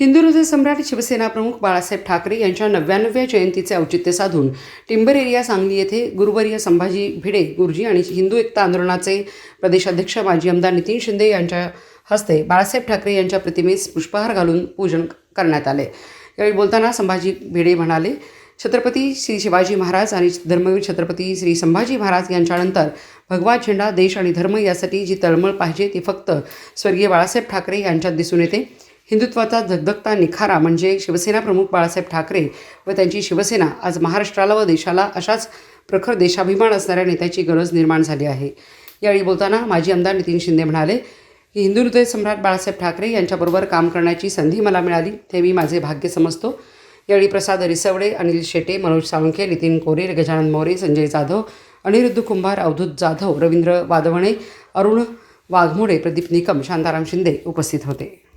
हिंदू हृदय सम्राट शिवसेना प्रमुख बाळासाहेब ठाकरे यांच्या नव्याण्णव्या जयंतीचे औचित्य साधून टिंबर एरिया सांगली येथे गुरुवर्य संभाजी भिडे गुरुजी आणि हिंदू एकता आंदोलनाचे प्रदेशाध्यक्ष माजी आमदार नितीन शिंदे यांच्या हस्ते बाळासाहेब ठाकरे यांच्या प्रतिमेस पुष्पहार घालून पूजन करण्यात आले. यावेळी बोलताना संभाजी भिडे म्हणाले छत्रपती श्री शिवाजी महाराज आणि धर्मवीर छत्रपती श्री संभाजी महाराज यांच्यानंतर भगवा झेंडा देश आणि धर्म यासाठी जी तळमळ पाहिजे ती फक्त स्वर्गीय बाळासाहेब ठाकरे यांच्यात दिसून येते. हिंदुत्वाचा धगधगता निखारा म्हणजे शिवसेना प्रमुख बाळासाहेब ठाकरे व त्यांची शिवसेना आज महाराष्ट्राला व देशाला अशाच प्रखर देशाभिमान असणाऱ्या नेत्याची गरज निर्माण झाली आहे. यावेळी बोलताना माजी आमदार नितीन शिंदे म्हणाले की हिंदू हृदय सम्राट बाळासाहेब ठाकरे यांच्याबरोबर काम करण्याची संधी मला मिळाली ते मी माझे भाग्य समजतो. यावेळी प्रसाद रिसवडे अनिल शेटे मनोज साळुंखे नितीन कोरे गजानन मोरे संजय जाधव अनिरुद्ध कुंभार अवधूत जाधव रवींद्र वाधवणे अरुण वाघमोडे प्रदीप निकम शांताराम शिंदे उपस्थित होते.